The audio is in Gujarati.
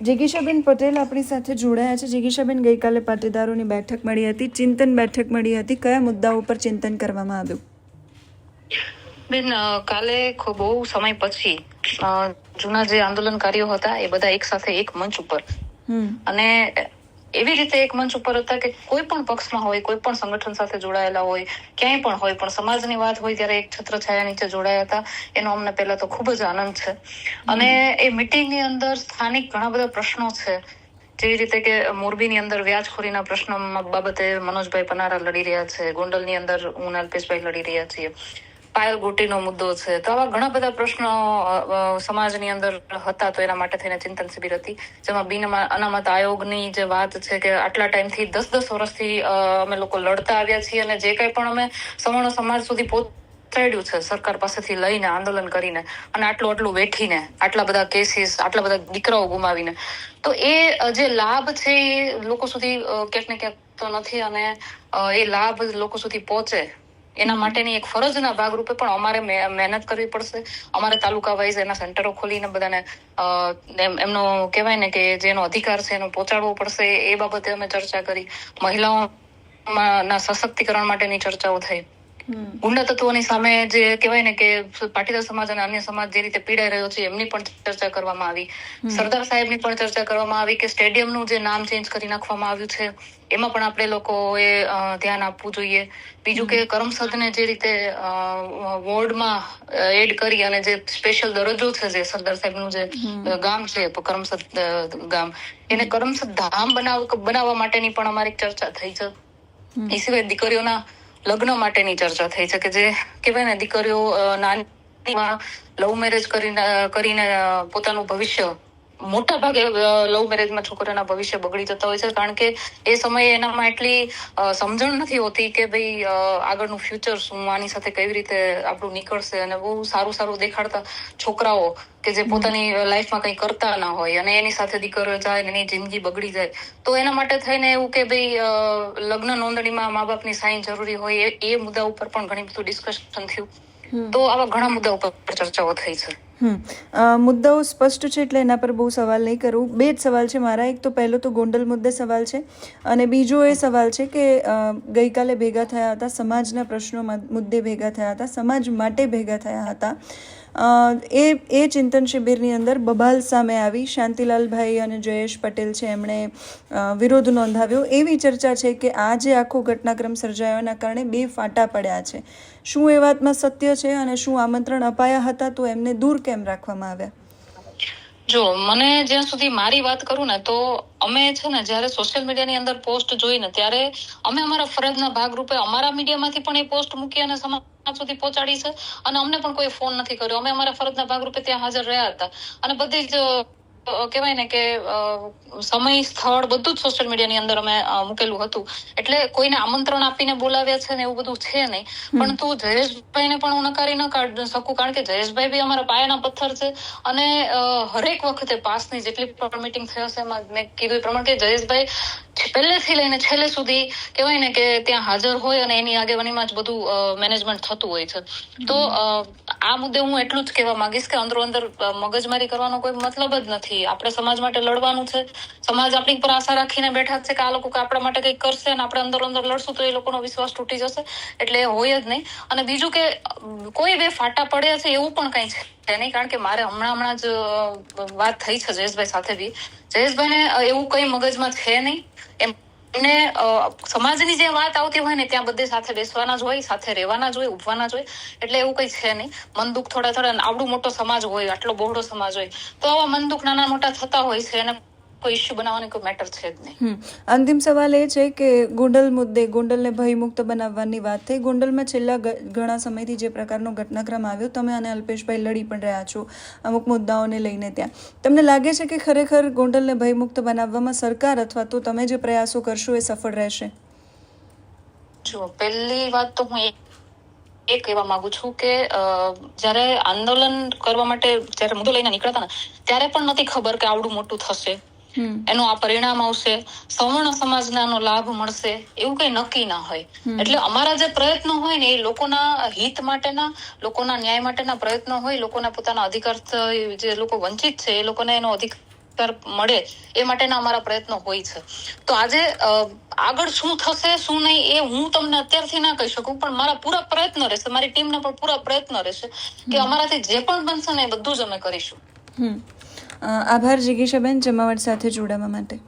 જિગીશાબેન પટેલ આપણી સાથે જોડાયા છે. જિગીશાબેન ગઈકાલે પાટીદારોની બેઠક મળી હતી ચિંતન બેઠક મળી હતી. કયા મુદ્દાઓ ઉપર ચિંતન કરવામાં આવ્યું? બેન કાલે ખૂબ બહુ સમય પછી જૂના જે આંદોલનકારીઓ હતા એ બધા એક સાથે એક મંચ ઉપર. અને એવી રીતે એક મંચ ઉપર હતા કે કોઈ પણ પક્ષમાં હોય, કોઈ પણ સંગઠન સાથે જોડાયેલા હોય, ક્યાંય પણ હોય, પણ સમાજની વાત હોય ત્યારે એક છત્રછાયા નીચે જોડાયા હતા. એનો અમને પહેલા તો ખૂબ જ આનંદ છે. અને એ મિટિંગની અંદર સ્થાનિક ઘણા બધા પ્રશ્નો છે. જેવી રીતે કે મોરબીની અંદર વ્યાજખોરીના પ્રશ્નો બાબતે મનોજભાઈ પનારા લડી રહ્યા છે. ગોંડલની અંદર હું અલ્પેશભાઈ લડી રહ્યા છીએ. પાયલ ગોટીનો મુદ્દો છે. તો આવા ઘણા બધા પ્રશ્નો સમાજની અંદર હતા, તો એના માટે થઈને ચિંતન શિબિર હતી. જેમાં બિન અનામત આયોગની જે વાત છે કે આટલા ટાઈમથી દસ દસ વર્ષથી અમે લોકો લડતા આવ્યા છીએ અને જે કંઈ પણ અમે સવર્ણ સમાજ સુધી પહોંચાડ્યું છે, સરકાર પાસેથી લઈને આંદોલન કરીને અને આટલું આટલું વેઠીને, આટલા બધા કેસીસ આટલા બધા દીકરાઓ ગુમાવીને. તો એ જે લાભ છે એ લોકો સુધી ક્યાંક ને ક્યાંક તો નથી અને એ લાભ લોકો સુધી પહોંચે. એના માટેની એક ફરજના ભાગરૂપે પણ અમારે મહેનત કરવી પડશે. અમારે તાલુકા વાઇઝ એના સેન્ટરો ખોલીને બધાને એમ- એમનો કહેવાય ને કે જેનો અધિકાર છે એનો પહોંચાડવો પડશે, એ બાબતે અમે ચર્ચા કરી. મહિલાઓ ના સશક્તિકરણ માટેની ચર્ચાઓ થઈ. ગુંડા તત્વોની સામે જે કહેવાય ને કે પાટીદાર સમાજ અને અન્ય સમાજ જે રીતે પીડાઈ રહ્યો છે એમની પણ ચર્ચા કરવામાં આવી. સરદાર સાહેબની પણ ચર્ચા કરવામાં આવી કે સ્ટેડિયમનું જે નામ ચેન્જ કરી નાખવામાં આવ્યું છે એમાં પણ આપણે લોકોએ ધ્યાન આપવું જોઈએ. બીજું કે કરમસદને જે રીતે વોર્ડમાં એડ કરી અને જે સ્પેશિયલ દરજ્જો છે જે સરદાર સાહેબનું જે ગામ છે કરમસદ ગામ. એને કરમસદ ધામ બનાવ બનાવવા માટેની પણ અમારી ચર્ચા થઈ છે. એ સિવાય દીકરીઓના લગ્ન માટેની ચર્ચા થઈ છે કે જે કહેવાય ને, દીકરીઓ નાનીમાં લવ મેરેજ કરીને કરીને પોતાનું ભવિષ્ય, મોટા ભાગે લવ મેરેજમાં છોકરીઓના ભવિષ્ય બગડી જતા હોય છે. કારણ કે એ સમયે એનામાં એટલી સમજણ નથી હોતી કે ભાઈ આગળનું ફ્યુચર શું, આની સાથે કેવી રીતે આપણું નીકળશે અને બહુ સારું સારું દેખાડતા છોકરાઓ કે જે પોતાની લાઈફમાં કંઈ કરતા ના હોય અને એની સાથે દીકરો જાય એની જિંદગી બગડી જાય તો એના માટે થઈને એવું કે ભાઈ લગ્ન નોંધણીમાં મા બાપની સાઈન જરૂરી હોય એ- મુદ્દા ઉપર પણ ઘણી બધું ડિસ્કશન થયું. તો આવા ઘણા મુદ્દા ઉપર ચર્ચાઓ થઈ છે. મુદ્દાઓ સ્પષ્ટ છે એટલે એના પર બહુ સવાલ નહીં કરું. બે જ સવાલ છે મારા. એક તો પહેલો તો ગોંડલ મુદ્દે સવાલ છે અને બીજો એ સવાલ છે કે ગઈકાલે ભેગા થયા હતા સમાજના પ્રશ્નો મુદ્દે ભેગા થયા હતા સમાજ માટે ભેગા થયા હતા. એ એ ચિંતન શિબિરની અંદર બબાલ સામે આવી, શાંતિલાલભાઈ અને જયેશ પટેલ છે એમણે વિરોધ નોંધાવ્યો. એવી ચર્ચા છે કે આ જે આખો ઘટનાક્રમ સર્જાયો એના કારણે બે ફાટા પડ્યા છે. શું એ વાતમાં સત્ય છે અને શું આમંત્રણ અપાયા હતા, તો એમને દૂર કેમ રાખવામાં આવ્યા? જો, મને જ્યાં સુધી મારી વાત કરું ને, તો અમે છે ને, જ્યારે સોશિયલ મીડિયાની અંદર પોસ્ટ જોઈને, ત્યારે અમે અમારા ફરજના ભાગરૂપે અમારા મીડિયામાંથી પણ એ પોસ્ટ મૂકી અને સમાજ સુધી પહોંચાડી છે. અને અમને પણ કોઈ ફોન નથી કર્યો. અમે અમારા ફરજના ભાગરૂપે ત્યાં હાજર રહ્યા હતા. અને બધી જ કહેવાય ને કે સમય સ્થળ બધું જ સોશિયલ મીડિયાની અંદર અમે મૂકેલું હતું. એટલે કોઈને આમંત્રણ આપીને બોલાવ્યા છે ને એવું બધું છે નહીં. પરંતુ જયેશભાઈને પણ હું નકારી ન કાઢ શકું કારણ કે જયેશભાઈ બી અમારા પાયાના પથ્થર છે. અને હરેક વખતે પાસની જેટલી પણ મીટિંગ થઈ હશે એમાં મેં કીધું એ પ્રમાણે કે જયેશભાઈ પહેલેથી લઈને છેલ્લે સુધી કહેવાય ને કે ત્યાં હાજર હોય અને એની આગેવાનીમાં જ બધું મેનેજમેન્ટ થતું હોય છે. તો આ મુદ્દે હું એટલું જ કહેવા માંગીશ કે અંદરો અંદર મગજમારી કરવાનો કોઈ મતલબ જ નથી. આપણે સમાજ માટે લડવાનું છે. સમાજ આપણી પર આશા રાખીને બેઠા છે કે આ લોકો આપણા માટે કંઈક કરશે અને આપણે અંદર અંદર લડશું તો એ લોકોનો વિશ્વાસ તૂટી જશે. એટલે એ હોય જ નહીં. અને બીજું કે કોઈ બે ફાટા પડ્યા છે એવું પણ કંઈ છે નહીં. કારણ કે મારે હમણાં હમણાં જ વાત થઈ છે જયેશભાઈ સાથે બી. જયેશભાઈને એવું કંઈ મગજમાં છે નહીં. એમ એમને સમાજની જે વાત આવતી હોય ને, ત્યાં બધે સાથે બેસવાના જ હોય, સાથે રહેવાના જ હોય, ઉભવાના જ હોય. એટલે એવું કઈ છે નહીં. મન દુઃખ થોડા થોડા અને આવડું મોટો સમાજ હોય, આટલો બહોળો સમાજ હોય. તો આવા મન નાના મોટા થતા હોય છે, અને કોઈ ઇસ્યુ બનાવવાની કોઈ મેટર છે જ નહીં. અંતિમ સવાલ એ છે કે ગોંડલ મુદ્દે ગોંડલને ભયમુક્ત બનાવવાની વાત થઈ. ગોંડલમાં છેલ્લા ઘણા સમયથી જે પ્રકારનો ઘટનાક્રમ આવ્યો તમે અને અલ્પેશભાઈ લડી પણ રહ્યા છો અમુક મુદ્દાઓને લઈને ત્યાં. તમને લાગે છે કે ખરેખર ગોંડલને ભયમુક્ત બનાવવામાં સરકાર અથવા તો તમે જે પ્રયાસો કરશો એ સફળ રહેશે? જો પહેલી વાત તો હું એ કહેવા માંગુ છું કે જ્યારે આંદોલન કરવા માટે જ્યારે મુદ્દો લઈને નીકળતા ને ત્યારે પણ નથી ખબર કે આવડું મોટું થશે. એનું આ પરિણામ આવશે સવર્ણ સમાજના લાભ મળશે એવું કઈ નક્કી ના હોય. એટલે અમારા જે પ્રયત્નો હોય ને એ લોકોના હિત માટેના લોકોના ન્યાય માટેના પ્રયત્નો હોય લોકોના પોતાના અધિકાર જે લોકો વંચિત છે એ લોકોને એનો અધિકાર મળે એ માટેના અમારા પ્રયત્નો હોય છે. તો આજે આગળ શું થશે શું નહીં એ હું તમને અત્યારથી ના કહી શકું પણ મારા પૂરા પ્રયત્ન રહેશે મારી ટીમના પણ પૂરા પ્રયત્ન રહેશે કે અમારાથી જે પણ બનશે ને એ બધું જ અમે કરીશું. આભાર જિગીશાબેન જમાવટ સાથે જોડાવા માટે.